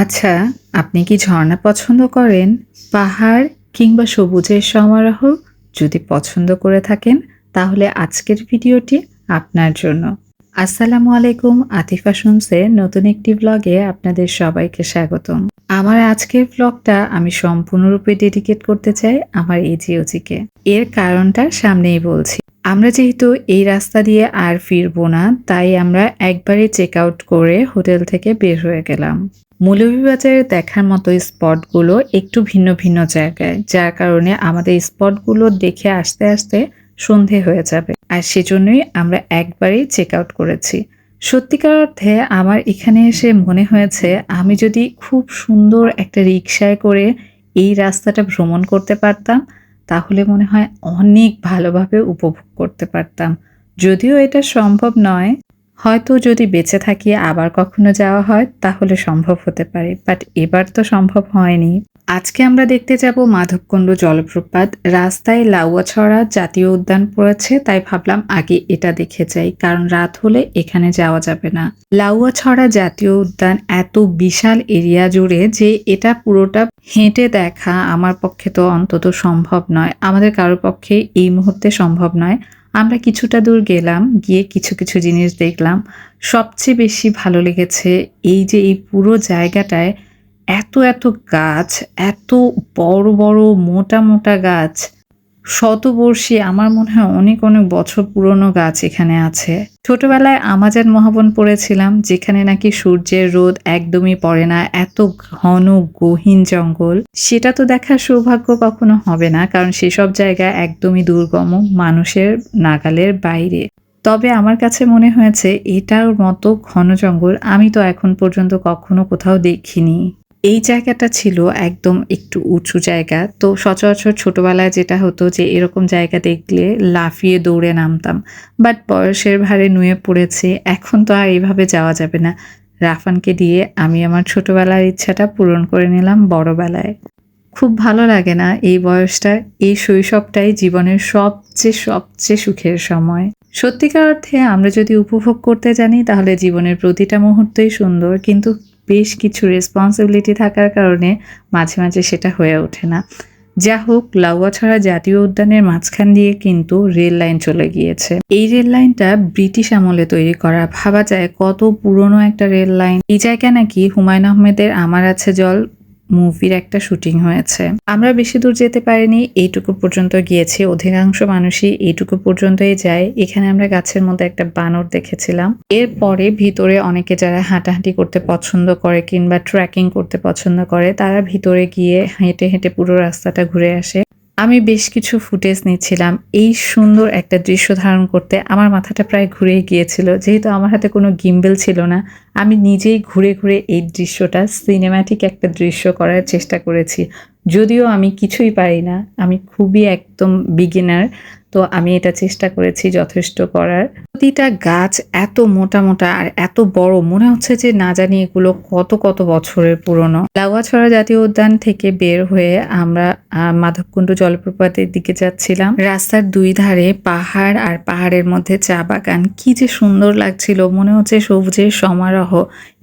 আচ্ছা আপনি কি ঝর্ণা পছন্দ করেন? পাহাড় কিংবা সবুজের সমারোহ? যদি পছন্দ করে থাকেন, তাহলে আজকের ভিডিওটি আপনার জন্য। আসসালামু আলাইকুম, আতিফা শুনসে নতুন একটি ব্লগে আপনাদের সবাইকে স্বাগতম। আমার আজকের ব্লগটা আমি সম্পূর্ণরূপে ডেডিকেট করতে চাই আমার এই জিওজিকে এর কারণটা সামনেই বলছি। আমরা যেহেতু এই রাস্তা দিয়ে আর ফিরবো না, তাই আমরা একবারে চেক আউট করে হোটেল থেকে বের হয়ে গেলাম। মৌলভীবাজারে দেখার মতো স্পটগুলো একটু ভিন্ন ভিন্ন জায়গায়, যার কারণে আমাদের স্পটগুলো দেখে আসতে আসতে সন্ধে হয়ে যাবে। আর সেজন্যই আমরা একবারেই চেক আউট করেছি। সত্যিকার অর্থে আমার এখানে এসে মনে হয়েছে আমি যদি খুব সুন্দর একটা রিক্সায় করে এই রাস্তাটা ভ্রমণ করতে পারতাম, তাহলে মনে হয় অনেক ভালোভাবে উপভোগ করতে পারতাম। যদিও এটা সম্ভব নয় হয়তো যদি বেঁচে থাকি আবার কখনো যাওয়া হয়, তাহলে সম্ভব হতে পারে বাট এবার তো সম্ভব হয়নি। আজকে আমরা দেখতে যাব মাধবকুণ্ড জলপ্রপাত। রাস্তায় লাউয়াছড়া জাতীয় উদ্যান পড়েছে, তাই ভাবলাম আগে এটা দেখে যাই, কারণ রাত হলে এখানে যাওয়া যাবে না। লাউয়াছড়া জাতীয় উদ্যান এত বিশাল এরিয়া জুড়ে যে এটা পুরোটা হেঁটে দেখা আমার পক্ষে তো অন্তত সম্ভব নয়। আমাদের কারোর পক্ষে এই মুহূর্তে সম্ভব নয়। আমরা কিছুটা দূর গেলাম, গিয়ে কিছু কিছু জিনিস দেখলাম। সবচেয়ে বেশি ভালো লেগেছে এই যে এই পুরো জায়গাটায় এত এত গাছ, এত বড় বড় মোটা মোটা গাছ। শতবর্ষী, আমার মনে হয় অনেক অনেক বছর পুরনো গাছ এখানে আছে। ছোটবেলায় আমাজান মহাবন পড়েছিলাম, যেখানে নাকি সূর্যের রোদ একদমই পড়ে না, এত ঘন গহীন জঙ্গল। সেটা তো দেখার সৌভাগ্য কখনো হবে না, কারণ সেসব জায়গা একদমই দুর্গম মানুষের নাগালের বাইরে। তবে আমার কাছে মনে হয়েছে, এটার মতো ঘন জঙ্গল আমি তো এখন পর্যন্ত কখনো কোথাও দেখিনি। এই জায়গাটা ছিল একদম একটু উঁচু জায়গা। তো সচরাচর ছোটবেলায় যেটা হতো যে, এরকম জায়গা দেখলে লাফিয়ে দৌড়ে নামতাম। বাট বয়সের ভারে নুয়ে পড়েছে, এখন তো আর এইভাবে যাওয়া যাবে না। রাফানকে দিয়ে আমি আমার ছোটবেলার ইচ্ছাটা পূরণ করে নিলাম বড়বেলায়। খুব ভালো লাগে না এই বয়সটা, এই শৈশবটাই জীবনের সবচেয়ে সবচেয়ে সুখের সময়। সত্যিকার অর্থে আমরা যদি উপভোগ করতে জানি, তাহলে জীবনের প্রতিটা মুহূর্তই সুন্দর। কিন্তু বেশ কিছু রেসপন্সিবিলিটি থাকার কারণে মাঝে মাঝে সেটা হয়ে ওঠে না। যা হোক, লাউয়াছড়া জাতীয় উদ্যানের মাঝখান দিয়ে কিন্তু রেল লাইন চলে গিয়েছে। এই রেল লাইনটা ব্রিটিশ আমলে তৈরি করা। ভাবা যায় কত পুরনো একটা রেল লাইন। এই জায়গা নাকি হুমায়ুন আহমেদের আমার আছে জল মুভির একটা শুটিং হয়েছে। আমরা বেশি দূর যেতে পারিনি, এইটুকু পর্যন্ত গিয়েছি। অধিকাংশ মানুষই এইটুকু পর্যন্তই যায়। এখানে আমরা গাছের মধ্যে একটা বানর দেখেছিলাম। এরপরে ভিতরে অনেকে যারা হাঁটাহাঁটি করতে পছন্দ করে কিংবা ট্র্যাকিং করতে পছন্দ করে, তারা ভিতরে গিয়ে হেঁটে হেঁটে পুরো রাস্তাটা ঘুরে আসে। আমি বেশ কিছু ফুটেজ নিচ্ছিলাম। এই সুন্দর একটা দৃশ্য ধারণ করতে আমার মাথাটা প্রায় ঘুরে গিয়েছিল। যেহেতু আমার হাতে কোনো গিম্বেল ছিল না, আমি নিজেই ঘুরে ঘুরে এই দৃশ্যটা সিনেম্যাটিক একটা দৃশ্য করার চেষ্টা করেছি। যদিও আমি কিছুই পারি না, আমি খুবই একদম বিগিনার তো আমি এটা চেষ্টা করেছি যথেষ্ট করার। প্রতিটা গাছ এত মোটা মোটা আর এত বড়, মনে হচ্ছে যে না জানি এগুলো কত কত বছরের পুরনো। লাউয়াছড়া জাতীয় উদ্যান থেকে বের হয়ে আমরা মাধবকুণ্ড জলপ্রপাতের দিকে যাচ্ছিলাম। রাস্তার দুই ধারে পাহাড় আর পাহাড়ের মধ্যে চা বাগান। কি যে সুন্দর লাগছিল, মনে হচ্ছে সবুজের সমারোহ।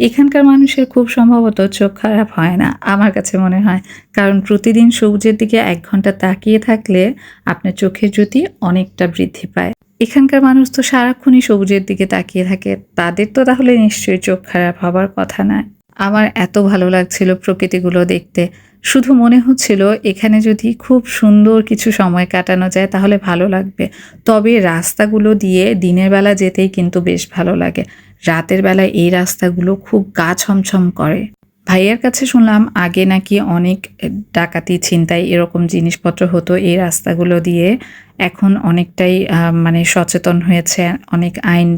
এখানকার মানুষের খুব সম্ভবত চোখ খারাপ হয় না, আমার কাছে মনে হয়। কারণ প্রতিদিন সবুজের দিকে এক ঘণ্টা তাকিয়ে থাকলে আপনার চোখের জ্যোতি অনেকটা বৃদ্ধি পায়। এখানকার মানুষ তো সারাক্ষণই সবুজের দিকে তাকিয়ে থাকে। তাদের তো তাহলে নিশ্চয়ই চোখ খারাপ হবার কথা নয়। আমার এত ভালো লাগছিল প্রকৃতিগুলো দেখতে। শুধু মনে হচ্ছিল এখানে যদি খুব সুন্দর কিছু সময় কাটানো যায় তাহলে ভালো লাগবে। তবে রাস্তাগুলো দিয়ে দিনের বেলা যেতেই কিন্তু বেশ ভালো লাগে। রাতের বেলায় এই রাস্তাগুলো খুব গা ছমছম করে। ভাইয়ার কাছে শুনলাম আগে নাকি অনেক ডাকাতি, ছিনতাই এরকম জিনিসপত্র হতো এই রাস্তাগুলো দিয়ে। এখন অনেকটাই মানে সচেতন হয়েছে, অনেক আইন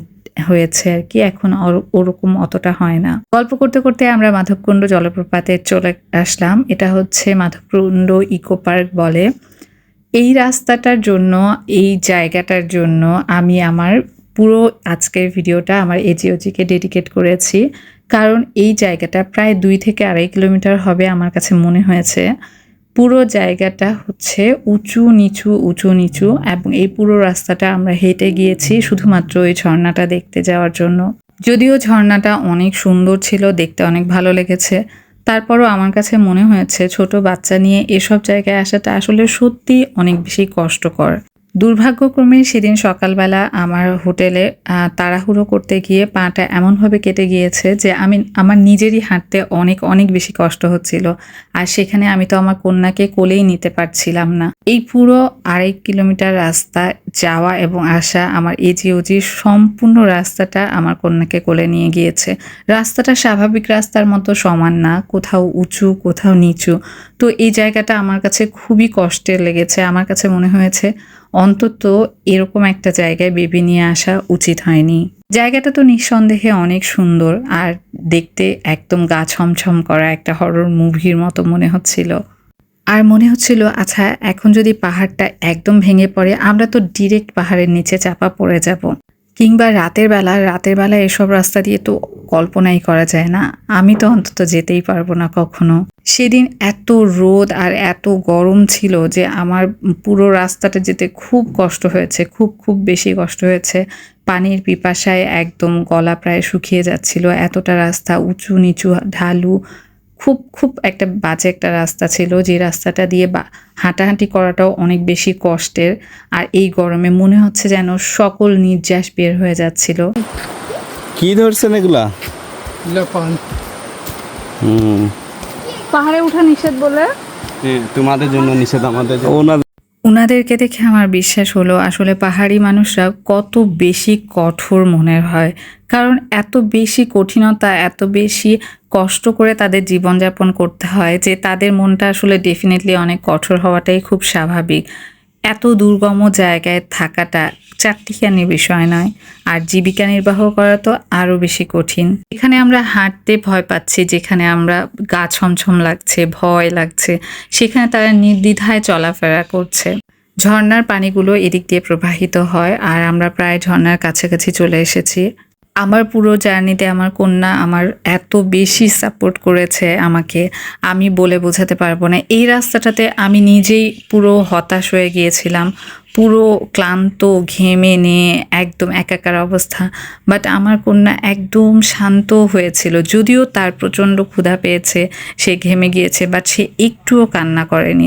হয়েছে আর কি। এখন ওরকম অতটা হয় না। গল্প করতে করতে আমরা মাধবকুণ্ড জলপ্রপাতে চলে আসলাম। এটা হচ্ছে মাধবকুণ্ড ইকো পার্ক বলে। এই রাস্তাটার জন্য, এই জায়গাটার জন্য আমি আমার পুরো আজকের ভিডিওটা, আমার এজিওজিকে ডেডিকেট করেছি। কারণ এই জায়গাটা প্রায় দুই থেকে আড়াই কিলোমিটার হবে আমার কাছে মনে হয়েছে। পুরো জায়গাটা হচ্ছে উঁচু, নিচু উঁচু, নিচু এবং এই পুরো রাস্তাটা আমরা হেঁটে গিয়েছি শুধুমাত্র ওই ঝর্ণাটা দেখতে যাওয়ার জন্য। যদিও ঝর্ণাটা অনেক সুন্দর ছিল, দেখতে অনেক ভালো লেগেছে। তারপরও আমার কাছে মনে হয়েছে ছোট বাচ্চা নিয়ে এসব জায়গায় আসাটা আসলে সত্যি অনেক বেশি কষ্টকর। দুর্ভাগ্যক্রমে সেদিন সকালবেলা আমার হোটেলে তাড়াহুড়ো করতে গিয়ে পাটা এমনভাবে কেটে গিয়েছে যে আমি, আমার নিজেরই হাঁটতে অনেক অনেক বেশি কষ্ট হচ্ছিল। আর সেখানে আমি তো আমার কন্যাকে কোলেই নিতে পারছিলাম না। এই পুরো আড়াই কিলোমিটার রাস্তা যাওয়া এবং আসা আমার এজি ওজি সম্পূর্ণ রাস্তাটা আমার কন্যাকে কোলে নিয়ে গিয়েছে। রাস্তাটা স্বাভাবিক রাস্তার মতো সমান না, কোথাও উঁচু, কোথাও নিচু। তো এই জায়গাটা আমার কাছে খুবই কষ্টের লেগেছে। আমার কাছে মনে হয়েছে, অন্তত এরকম একটা জায়গায় বেবি নিয়ে আসা উচিত হয়নি। জায়গাটা তো নিঃসন্দেহে অনেক সুন্দর, আর দেখতে একদম গা ছমছম করা একটা হরর মুভির মতো মনে হচ্ছিল। আর মনে হচ্ছিল আচ্ছা এখন যদি পাহাড়টা একদম ভেঙে পড়ে, আমরা তো ডিরেক্ট পাহাড়ের নিচে চাপা পড়ে যাব। কিংবা রাতের বেলা রাতের বেলা এসব রাস্তা দিয়ে তো কল্পনাই করা যায় না। আমি তো অন্তত যেতেই পারব না কখনো। সেদিন এত রোদ আর এত গরম ছিল যে আমার পুরো রাস্তাটা যেতে খুব কষ্ট হয়েছে, খুব খুব বেশি কষ্ট হয়েছে। পানির পিপাসায় একদম গলা প্রায় শুকিয়ে যাচ্ছিল। এতটা রাস্তা উঁচু নিচু, ঢালু খুব খুব একটা বাজে একটা রাস্তা ছিল যে রাস্তাটা দিয়ে বা হাঁটাহাঁটি করাটাও অনেক বেশি কষ্টের। আর এই গরমে মনে হচ্ছে যেন সকল নির্যাস বের হয়ে যাচ্ছিল। কি ধরছেন এগুলা? হুম। পাহাড়ে ওঠা নিষেধ বলে? তোমাদের জন্য নিষেধ আমাদের ওনাদের উনাদেরকে দেখে আমার বিশ্বাস হলো, আসলে পাহাড়ি মানুষরা কত বেশি কঠোর মনের হয়। কারণ এত বেশি কঠিনতা, এত বেশি কষ্ট করে তাদের জীবনযাপন করতে হয় যে তাদের মনটা আসলে ডেফিনেটলি অনেক কঠোর হওয়াটাই খুব স্বাভাবিক। এত দুর্গম জায়গায় থাকাটা চারটিখানি বিষয় নয়, আর জীবিকা নির্বাহ করা তো আরও বেশি কঠিন। এখানে আমরা হাঁটতে ভয় পাচ্ছি, যেখানে আমরা গা ছমছম লাগছে, ভয় লাগছে, সেখানে তারা নির্দ্বিধায় চলাফেরা করছে। ঝর্ণার পানিগুলো এদিক দিয়ে প্রবাহিত হয়, আর আমরা প্রায় ঝর্ণার কাছাকাছি চলে এসেছি। আমার পুরো জার্নিতে আমার কন্যা আমার এত বেশি সাপোর্ট করেছে আমাকে। আমি বলে বোঝাতে পারব না। এই রাস্তাটাতে আমি নিজেই পুরো হতাশ হয়ে গিয়েছিলাম। পুরো ক্লান্ত, ঘেমে নিয়ে একদম একাকার অবস্থা। বাট আমার কন্যা একদম শান্ত হয়েছিল। যদিও তার প্রচণ্ড ক্ষুধা পেয়েছে, সে ঘেমে গিয়েছে বাট সে একটুও কান্না করেনি।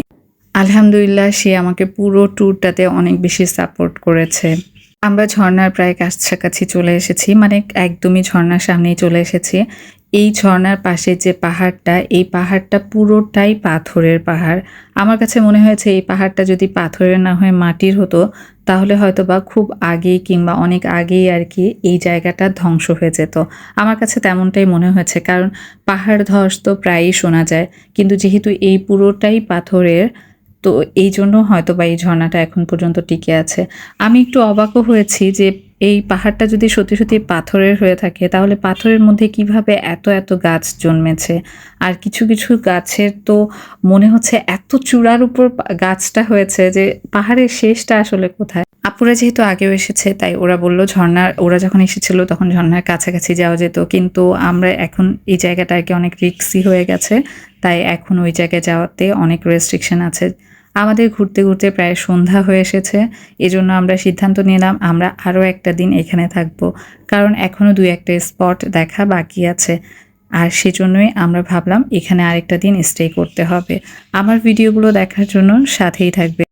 আলহামদুলিল্লাহ, সে আমাকে পুরো ট্যুরটাতে অনেক বেশি সাপোর্ট করেছে। আমরা ঝর্ণার প্রায় কাছাকাছি চলে এসেছি মানে একদমই ঝর্ণার সামনেই চলে এসেছি। এই ঝর্ণার পাশে যে পাহাড়টা, এই পাহাড়টা পুরোটাই পাথরের পাহাড়। আমার কাছে মনে হয়েছে এই পাহাড়টা যদি পাথরের না হয়ে মাটির হতো, তাহলে হয়তো বা খুব আগেই কিংবা অনেক আগেই আর কি এই জায়গাটা ধ্বংস হয়ে যেত। আমার কাছে তেমনটাই মনে হয়েছে, কারণ পাহাড় ধস তো প্রায়ই শোনা যায়, কিন্তু যেহেতু এই পুরোটাই পাথরের তো এই জন্য হয়তো বা এই ঝর্ণাটা এখন পর্যন্ত টিকে আছে। আমি একটু অবাকও হয়েছি যে এই পাহাড়টা যদি সত্যি সত্যি পাথরের হয়ে থাকে, তাহলে পাথরের মধ্যে কীভাবে এত এত গাছ জন্মেছে? আর কিছু কিছু গাছের তো মনে হচ্ছে এত চূড়ার উপর গাছটা হয়েছে যে পাহাড়ের শেষটা আসলে কোথায়? আপুরা যেহেতু আগেও এসেছে, তাই ওরা বলল ঝর্ণার ওরা যখন এসেছিল তখন ঝর্ণার কাছাকাছি যাওয়া যেত। কিন্তু আমরা এখন এই জায়গাটা কি অনেক রিক্সি হয়ে গেছে, তাই এখন ওই জায়গায় যাওয়াতে অনেক রেস্ট্রিকশন আছে। আমাদের ঘুরতে ঘুরতে প্রায় সন্ধ্যা হয়ে এসেছে, এজন্য আমরা সিদ্ধান্ত নিলাম আমরা আরও একটা দিন এখানে থাকব। কারণ এখনও দুই একটা স্পট দেখা বাকি আছে, আর সেজন্যই আমরা ভাবলাম এখানে আরেকটা দিন স্টে করতে হবে। আমার ভিডিওগুলো দেখার জন্য সাথেই থাকবে।